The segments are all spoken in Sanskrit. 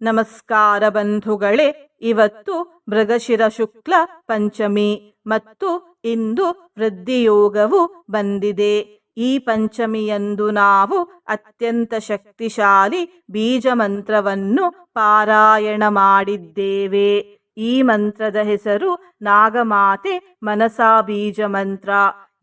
ನಮಸ್ಕಾರ ಬಂಧುಗಳೇ, ಇವತ್ತು ಮೃಗಶಿರ ಶುಕ್ಲ ಪಂಚಮಿ ಮತ್ತು ಇಂದು ವೃದ್ಧಿಯೋಗವು ಬಂದಿದೆ. ಈ ಪಂಚಮಿಯಂದು ನಾವು ಅತ್ಯಂತ ಶಕ್ತಿಶಾಲಿ ಬೀಜ ಮಂತ್ರವನ್ನು ಪಾರಾಯಣ ಮಾಡಿದ್ದೇವೆ. ಈ ಮಂತ್ರದ ಹೆಸರು ನಾಗಮಾತೆ ಮನಸಾ ಬೀಜ ಮಂತ್ರ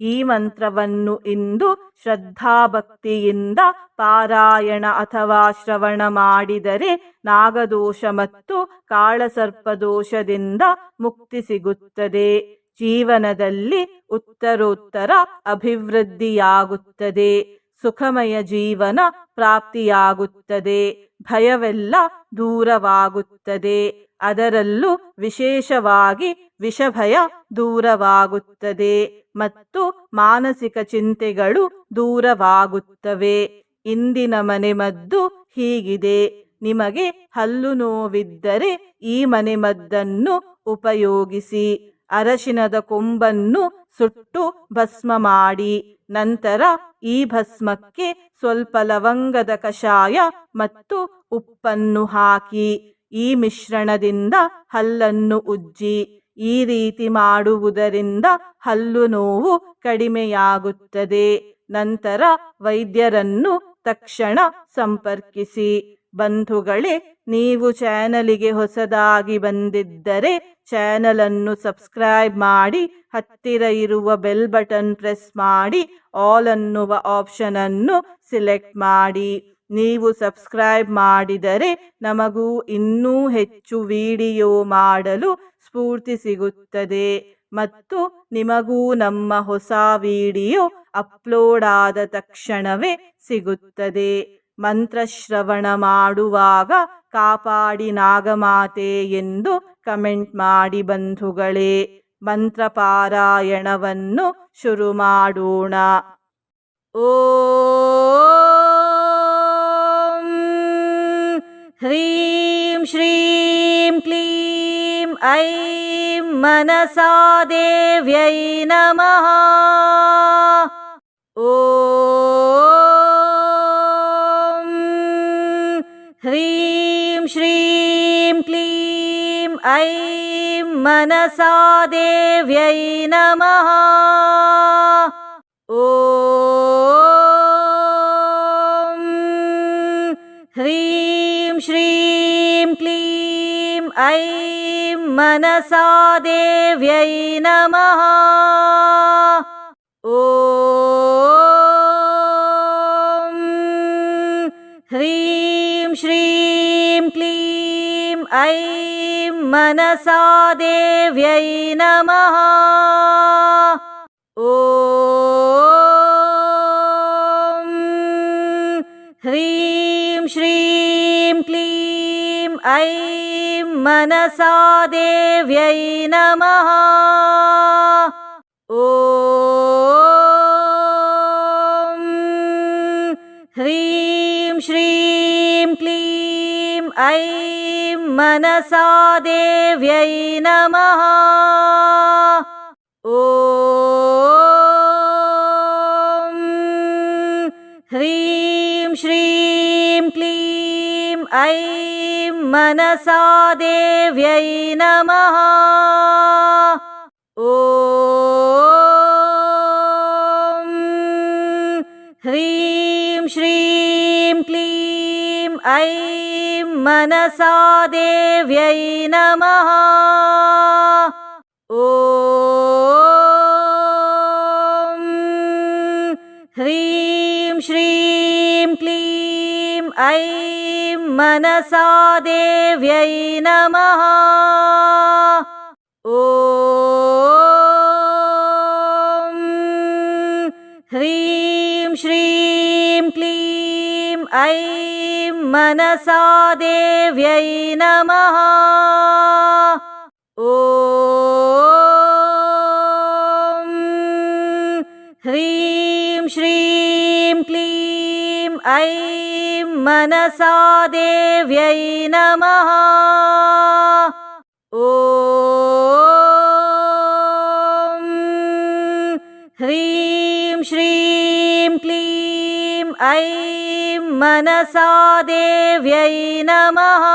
ಈ ಮಂತ್ರವನ್ನು ಇಂದು ಶ್ರದ್ಧಾಭಕ್ತಿಯಿಂದ ಪಾರಾಯಣ ಅಥವಾ ಶ್ರವಣ ಮಾಡಿದರೆ ನಾಗದೋಷ ಮತ್ತು ಕಾಳಸರ್ಪದೋಷದಿಂದ ಮುಕ್ತಿ ಸಿಗುತ್ತದೆ. ಜೀವನದಲ್ಲಿ ಉತ್ತರೋತ್ತರ ಅಭಿವೃದ್ಧಿಯಾಗುತ್ತದೆ. ಸುಖಮಯ ಜೀವನ ಪ್ರಾಪ್ತಿಯಾಗುತ್ತದೆ. ಭಯವೆಲ್ಲ ದೂರವಾಗುತ್ತದೆ. ಅದರಲ್ಲೂ ವಿಶೇಷವಾಗಿ ವಿಷಭಯ ದೂರವಾಗುತ್ತದೆ. ಮತ್ತು ಮಾನಸಿಕ ಚಿಂತೆಗಳು ದೂರವಾಗುತ್ತವೆ. ಇಂದಿನ ಮನೆಮದ್ದು ಹೀಗಿದೆ. ನಿಮಗೆ ಹಲ್ಲು ನೋವಿದ್ದರೆ ಈ ಮನೆಮದ್ದನ್ನು ಉಪಯೋಗಿಸಿ. ಅರಶಿನದ ಕೊಂಬನ್ನು ಸುಟ್ಟು ಭಸ್ಮ ಮಾಡಿ. ನಂತರ ಈ ಭಸ್ಮಕ್ಕೆ ಸ್ವಲ್ಪ ಲವಂಗದ ಕಷಾಯ ಮತ್ತು ಉಪ್ಪನ್ನು ಹಾಕಿ. ಈ ಮಿಶ್ರಣದಿಂದ ಹಲ್ಲನ್ನು ಉಜ್ಜಿ. ಈ ರೀತಿ ಮಾಡುವುದರಿಂದ ಹಲ್ಲು ನೋವು ಕಡಿಮೆಯಾಗುತ್ತದೆ. ನಂತರ ವೈದ್ಯರನ್ನು ತಕ್ಷಣ ಸಂಪರ್ಕಿಸಿ. ಬಂಧುಗಳೇ, ನೀವು ಚಾನಲಿಗೆ ಹೊಸದಾಗಿ ಬಂದಿದ್ದರೆ ಚಾನಲನ್ನು ಸಬ್ಸ್ಕ್ರೈಬ್ ಮಾಡಿ, ಹತ್ತಿರ ಇರುವ ಬೆಲ್ ಬಟನ್ ಪ್ರೆಸ್ ಮಾಡಿ, ಆಲ್ ಅನ್ನುವ ಆಪ್ಷನನ್ನು ಸಿಲೆಕ್ಟ್ ಮಾಡಿ. ನೀವು ಸಬ್ಸ್ಕ್ರೈಬ್ ಮಾಡಿದರೆ ನಮಗೂ ಇನ್ನೂ ಹೆಚ್ಚು ವಿಡಿಯೋ ಮಾಡಲು ಸ್ಫೂರ್ತಿ ಸಿಗುತ್ತದೆ. ಮತ್ತು ನಿಮಗೂ ನಮ್ಮ ಹೊಸ ವಿಡಿಯೋ ಅಪ್ಲೋಡ್ ಆದ ತಕ್ಷಣವೇ ಸಿಗುತ್ತದೆ. ಮಂತ್ರಶ್ರವಣ ಮಾಡುವಾಗ ಕಾಪಾಡಿ ನಾಗಮಾತೆ ಎಂದು ಕಮೆಂಟ್ ಮಾಡಿ ಬಂಧುಗಳೇ. ಮಂತ್ರ ಪಾರಾಯಣವನ್ನು ಶುರು ಮಾಡೋಣ. ಓ ह्रीं श्रीं क्लीं ऐं मनसा देव्यै नमः। ॐ ह्रीं श्रीं क्लीं ऐं मनसा देव्यै नमः। ऐं मनसा देव्यै नमः। ॐ ह्रीं श्रीं क्लीं ऐं मनसा देव्यै नमः। मनसा देव्यै नमः। ॐ ह्रीं श्रीं क्लीं ऐं मनसा देव्यै नमः। ॐ ऐं मनसा देव्यै नमः। ॐ ह्रीं श्रीं क्लीं ऐं मनसा देव्यै नमः। ॐ ह्रीं श्रीं क्लीं ऐं मनसा देव्यै नमः। ॐ ह्रीं श्रीं क्लीं ऐं मनसा देव्यै नमः। ॐ ह्रीं श्रीं क्लीं ऐं मनसा देव्यै नमः। ॐ ह्रीं श्रीं क्लीं ऐं मनसा देव्यै नमः।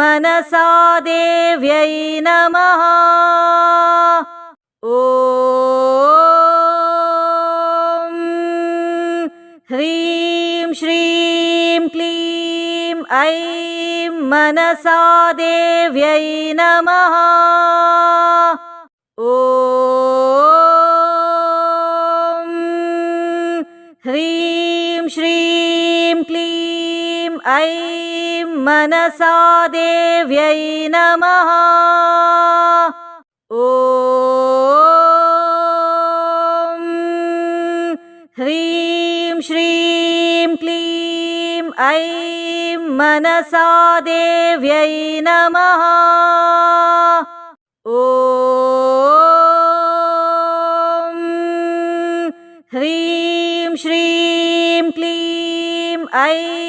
मनसा देव्यै नमः। ॐ ह्रीं श्रीं क्लीं ऐं मनसा देव्यै नमः मनसा देव्यै नमः। ॐ ह्रीं श्रीं क्लीं ऐं मनसा देव्यै नमः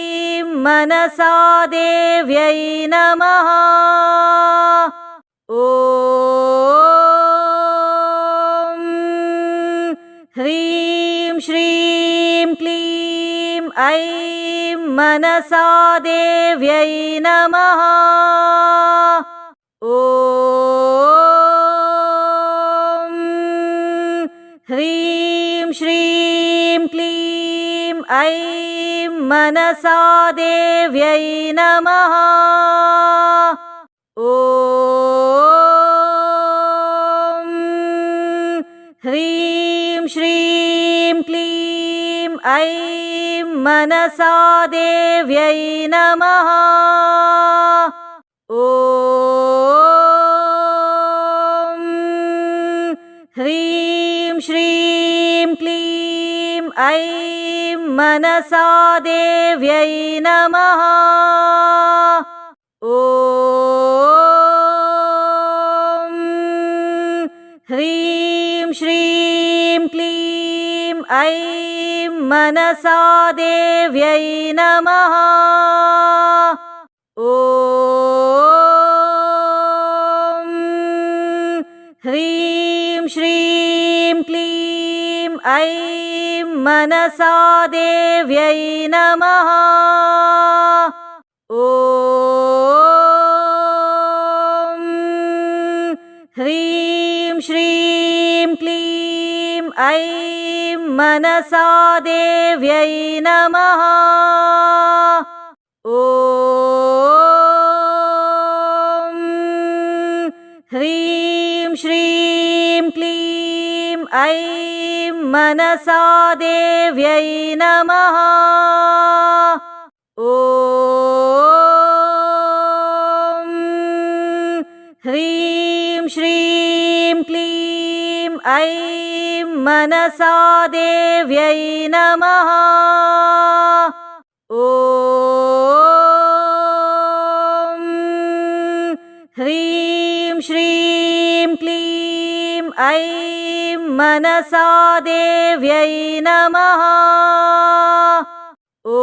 ऐं मनसा देव्यै नमः। ॐ ह्रीं श्रीं क्लीं ऐं मनसा देव्यै नमः। ॐ ह्रीं श्रीं क्लीं ऐं मनसा देव्यै नमः। ॐ ह्रीं श्रीं क्लीं ऐं मनसा देव्यै नमः। ॐ ह्रीं श्रीं क्लीं ऐं मनसा देव्यै नमः। ॐ ह्रीं श्रीं क्लीं ऐं मनसा देव्यै नमः मनसा देव्यै नमः। ॐ ह्रीं श्रीं क्लीं ऐं मनसा देव्यै नमः। ॐ ह्रीं श्रीं क्लीं ऐं मनसा देव्यै नमः। ॐ ह्रीं श्रीं क्लीं ऐं मनसा देव्यै नमः। ॐ ह्रीं श्रीं क्लीं ऐं मनसा देव्यै नमः। ॐ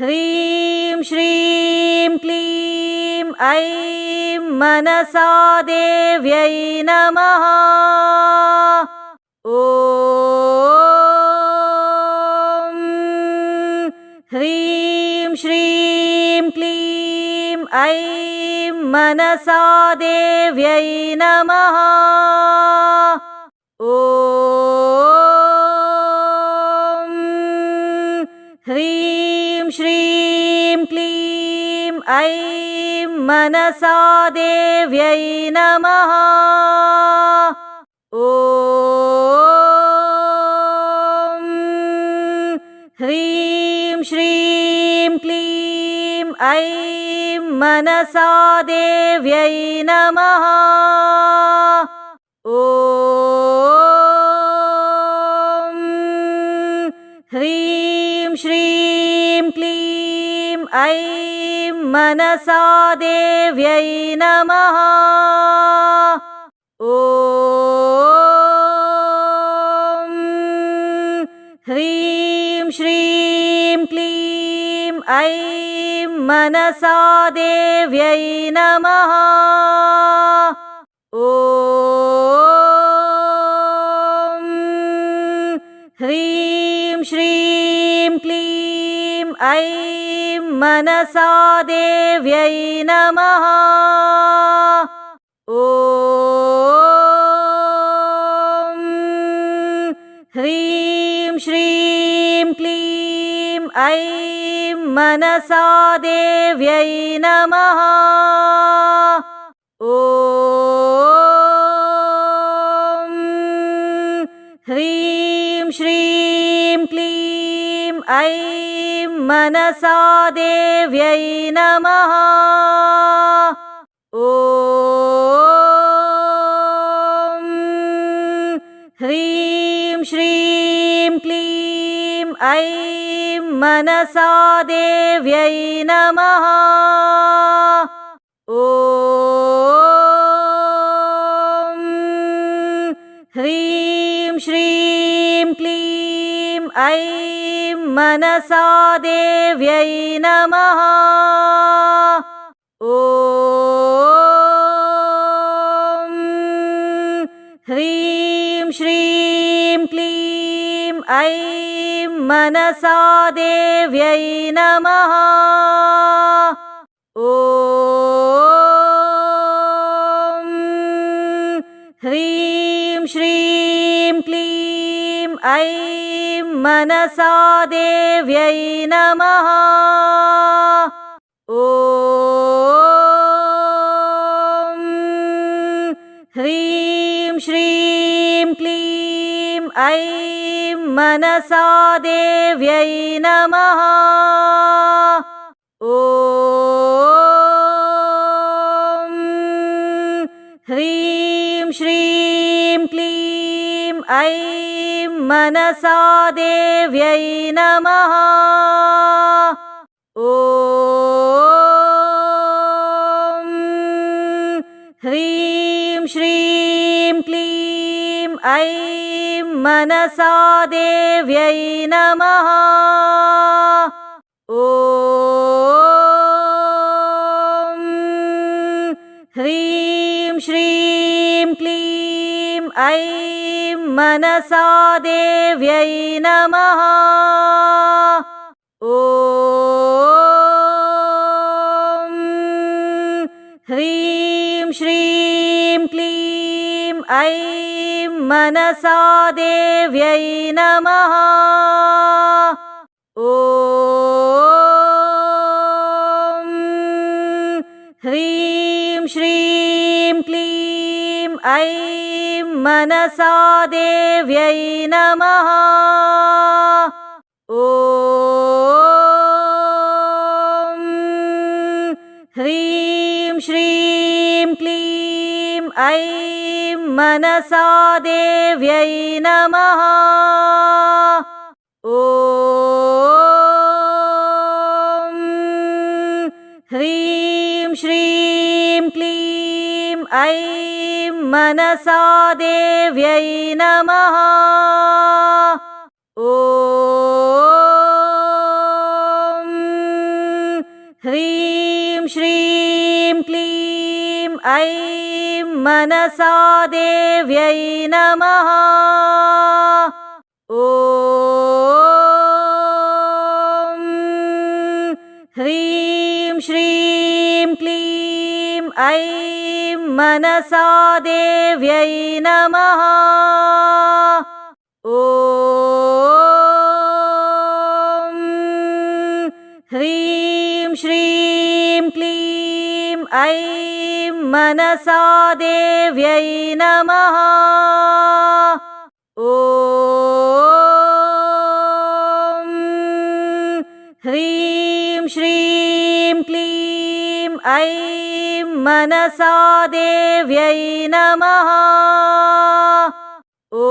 ह्रीं श्रीं क्लीं ऐं मनसा देव्यै नमः। ॐ ह्रीं श्रीं क्लीं ऐं मनसा देव्यै नमः। ॐ ह्रीं श्रीं क्लीं ऐं मनसा देव्यै नमः। ॐ ह्रीं श्रीं क्लीं ऐं मनसा देव्यै नमः। ॐ ह्रीं श्रीं क्लीं ऐं मनसा देव्यै नमः। ॐ ह्रीं श्रीं क्लीं ऐं मनसा देव्यै नमः। ॐ ह्रीं श्रीं क्लीं ऐं मनसा देव्यै नमः मनसा देव्यै नमः। ॐ ह्रीं श्रीं क्लीं ऐं मनसा देव्यै नमः। ॐ ह्रीं श्रीं क्लीं ऐं मनसा देव्यै नमः। ॐ ह्रीं श्रीं क्लीं ऐं मनसा देव्यै नमः। ॐ ह्रीं श्रीं क्लीं ऐं मनसा देव्यै नमः। ॐ ह्रीं श्रीं क्लीं ऐं मनसा देव्यै नमः। ॐ ह्रीं श्रीं क्लीं ऐं मनसा देव्यै नमः। ॐ ह्रीं श्रीं क्लीं ऐं मनसा देव्यै नमः। ॐ ह्रीं श्रीं क्लीं ऐं मनसा देव्यै नमः। ॐ ह्रीं श्रीं क्लीं ऐं मनसा देव्यै नमः। ॐ ह्रीं श्रीं क्लीं ऐं मनसा देव्यै नमः। ॐ ह्रीं श्रीं क्लीं ऐं मनसा देव्यै नमः। ॐ ह्रीं श्रीं क्लीं ऐं मनसा देव्यै नमः। ॐ ह्रीं श्रीं क्लीं ऐं मनसा देव्यै नमः। ॐ ह्रीं श्रीं क्लीं ऐं मनसा देव्यै नमः। ॐ ह्रीं श्रीं क्लीं ऐं मनसा देव्यै नमः। ॐ ह्रीं श्रीं क्लीं ऐं मनसा देव्यै नमः। ॐ ह्रीं श्रीं क्लीं ऐं मनसा देव्यै नमः। ॐ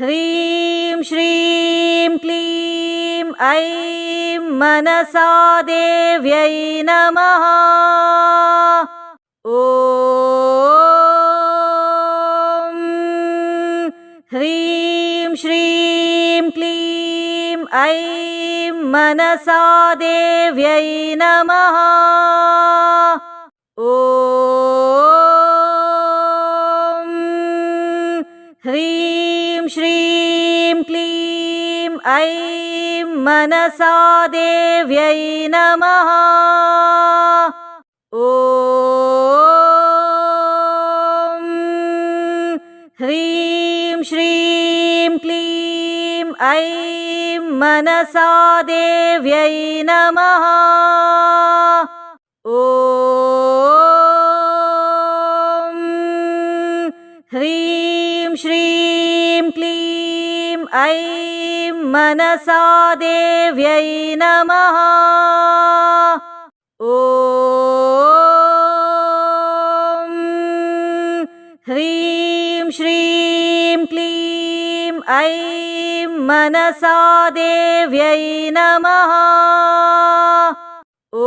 ह्रीं श्रीं क्लीं ऐं मनसा देव्यै नमः। ॐ ह्रीं श्रीं क्लीं ऐं मनसा देव्यै नमः। ॐ ह्रीं श्रीं क्लीं ऐं मनसा देव्यै नमः। ॐ ह्रीं श्रीं क्लीं ऐं मनसा देव्यै नमः। ॐ ह्रीं श्रीं क्लीं ऐं मनसा देव्यै नमः। ॐ ह्रीं श्रीं क्लीं ऐं मनसा देव्यै नमः। ॐ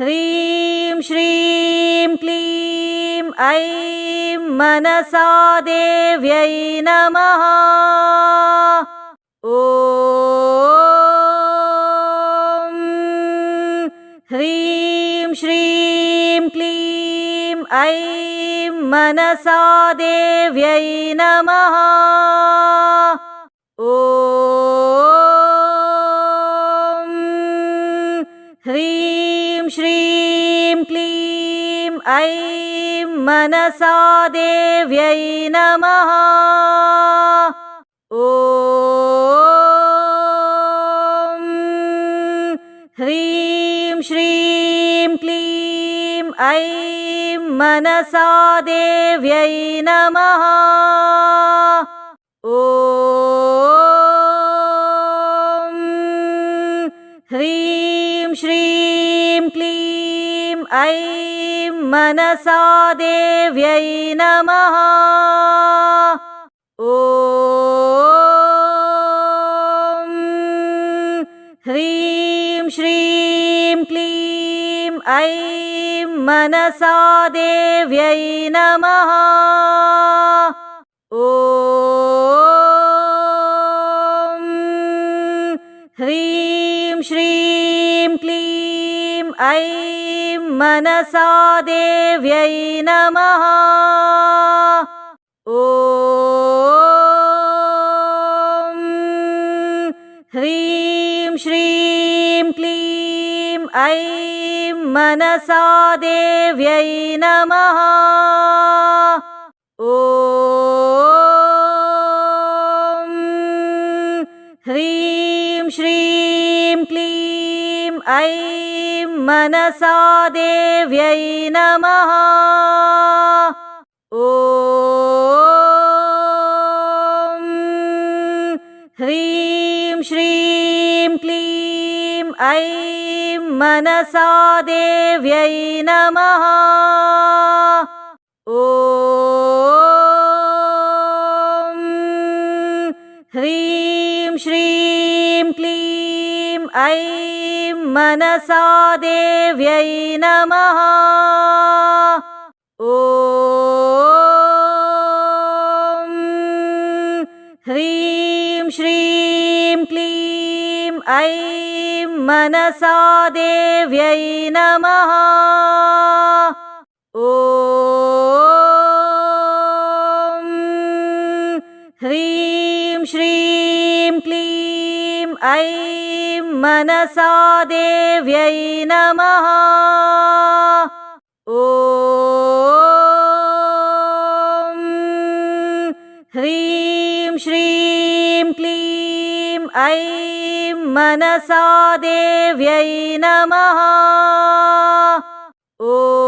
ह्रीं श्रीं क्लीं ऐं मनसा देव्यै नमः। ॐ ह्रीं श्रीं क्लीं ऐं मनसा देव्यै नमः। ॐ ह्रीं श्रीं क्लीं ऐं मनसा देव्यै नमः। ॐ ह्रीं श्रीं क्लीं ऐं मनसा देव्यै नमः ऐं मनसा देव्यै नमः। ॐ ह्रीं श्रीं क्लीं ऐं मनसा देव्यै नमः। ॐ ह्रीं श्रीं क्लीं ऐं मनसा देव्यै नमः। ॐ ह्रीं श्रीं क्लीं ऐं मनसा देव्यै नमः। ॐ ह्रीं श्रीं क्लीं ऐं मनसा देव्यै नमः। ॐ ह्रीं श्रीं क्लीं ऐं मनसा देव्यै नमः। ॐ ह्रीं श्रीं क्लीं ऐं मनसा देव्यै नमः। ॐ ह्रीं श्रीं क्लीं ऐं मनसा देव्यै नमः। ॐ ह्रीं श्रीं क्लीं ऐं मनसा देव्यै नमः। ॐ ह्रीं श्रीं क्लीं ऐं मनसा देव्यै नमः। ॐ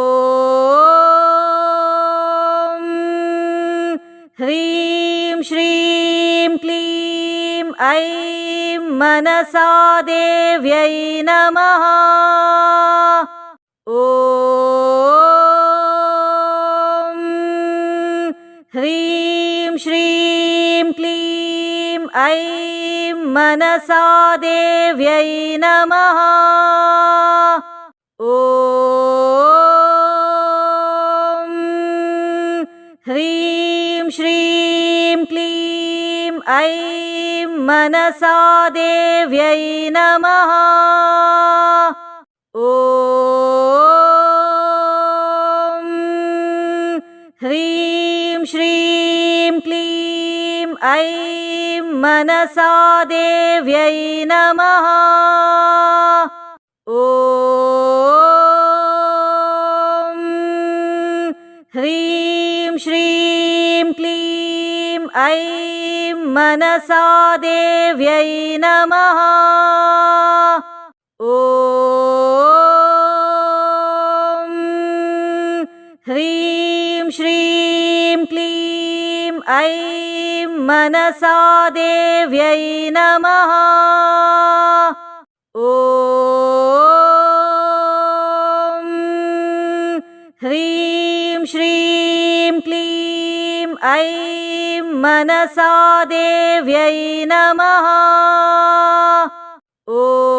ऐं मनसा देव्यै नमः। ॐ ह्रीं श्रीं क्लीं ऐं मनसा देव्यै नमः। ॐ ह्रीं श्रीं क्लीं ऐं मनसा देव्यै नमः। ॐ ह्रीं श्रीं क्लीं ऐं मनसा देव्यै नमः। ॐ ह्रीं श्रीं क्लीं ऐं मनसा देव्यै नमः। ॐ ह्रीं श्रीं क्लीं ऐं मनसा देव्यै नमः। ॐ ह्रीं श्रीं क्लीं ऐं मनसा देव्यै नमः। ॐ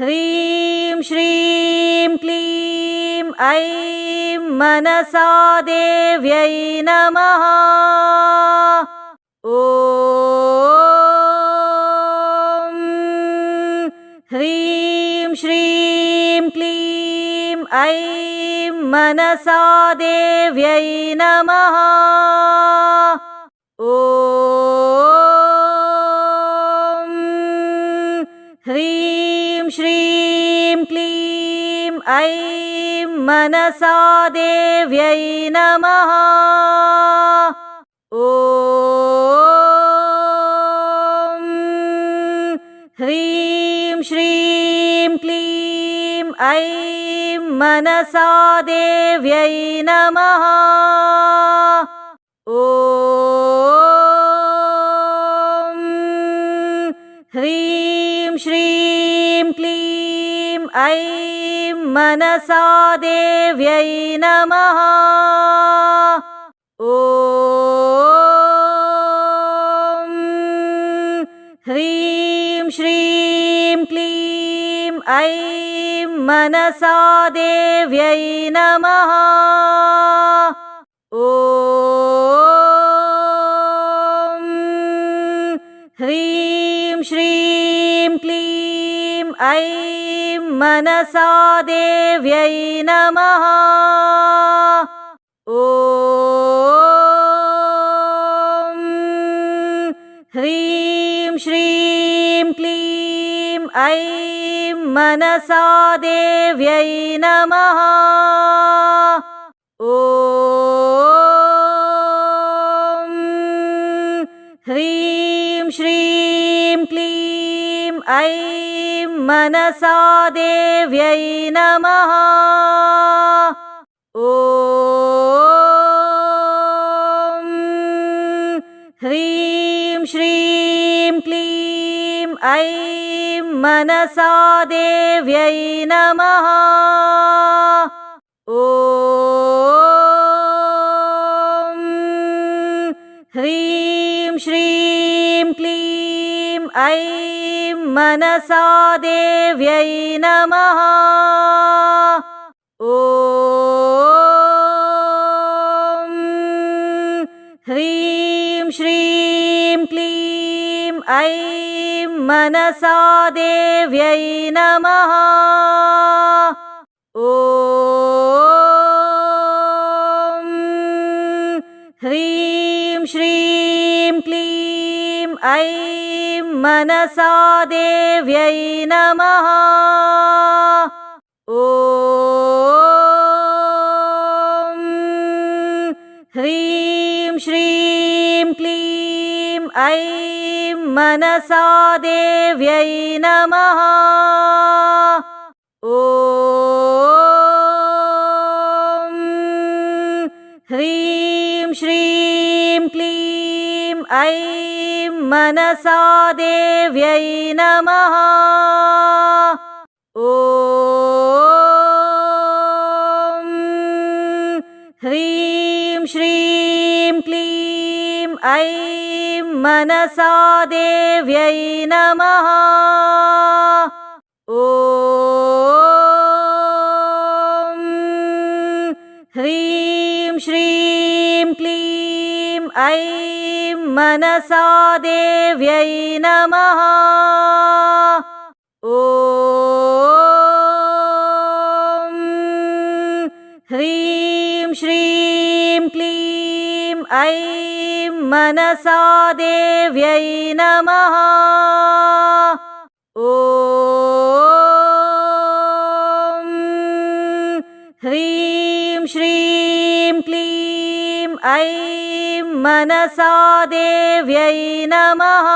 ह्रीं श्रीं क्लीं ऐं मनसा देव्यै नमः मनसा देव्यै नमः। ॐ ह्रीं श्रीं क्लीं ऐं मनसा देव्यै नमः ऐं मनसा देव्यै नमः। ॐ ह्रीं श्रीं क्लीं ऐं मनसा देव्यै नमः। ॐ ह्रीं श्रीं क्लीं ऐं मनसा देव्यै नमः। ॐ ह्रीं श्रीं क्लीं ऐं मनसा देव्यै नमः। ॐ ह्रीं श्रीं क्लीं ऐं मनसा देव्यै नमः। ॐ ह्रीं श्रीं क्लीं ऐं मनसा देव्यै नमः। ॐ ह्रीं श्रीं क्लीं ऐं मनसा देव्यै नमः। ॐ ह्रीं श्रीं क्लीं ऐं मनसा देव्यै नमः। ॐ ह्रीं श्रीं क्लीं ऐं मनसा देव्यै नमः। ॐ ह्रीं श्रीं क्लीं ऐं मनसा देव्यै नमः मनसा देव्यै नमः। ॐ ह्रीं श्रीं क्लीं ऐं मनसा देव्यै नमः। ॐ ह्रीं श्रीं क्लीं ऐं मनसा देव्यै नमः। ॐ ह्रीं श्रीं क्लीं ऐं मनसा देव्यै नमः। ॐ ह्रीं श्रीं ऐं मनसा देव्यै नमः। ॐ ह्रीं श्रीं क्लीं ऐं मनसा देव्यै नमः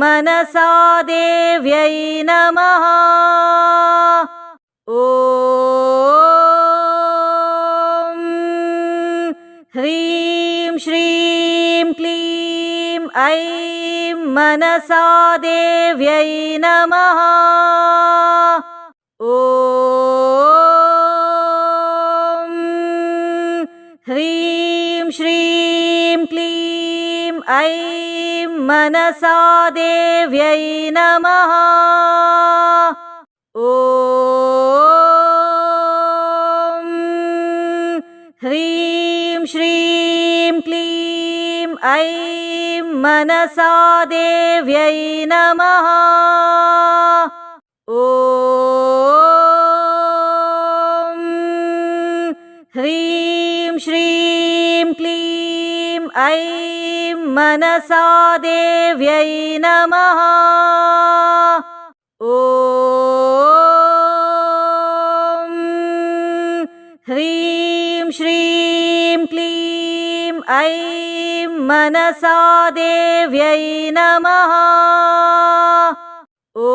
मनसा देव्यै नमः। ॐ ह्रीं श्रीं क्लीं ऐं मनसा देव्यै नमः मनसा देव्यै नमः। ॐ ह्रीं श्रीं क्लीं ऐं मनसा देव्यै नमः मनसा देव्यै नमः। ॐ ह्रीं श्रीं क्लीं ऐं मनसा देव्यै नमः। ॐ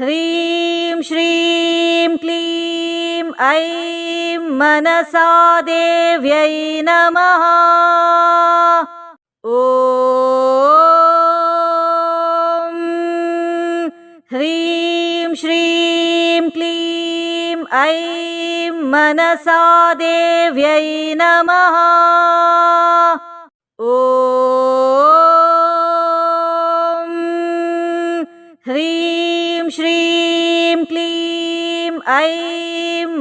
ह्रीं श्रीं क्लीं ऐं मनसा देव्यै नमः। ॐ ह्रीं श्रीं क्लीं ऐं मनसा देव्यै नमः। ॐ ह्रीं श्रीं क्लीं ऐं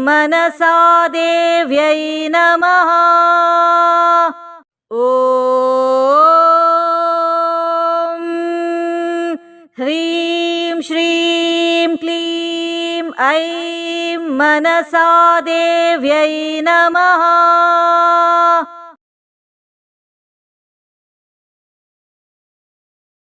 मनसा देव्यै नमः। ॐ ह्रीं श्रीं क्लीं ऐं मनसा देव्यै नमः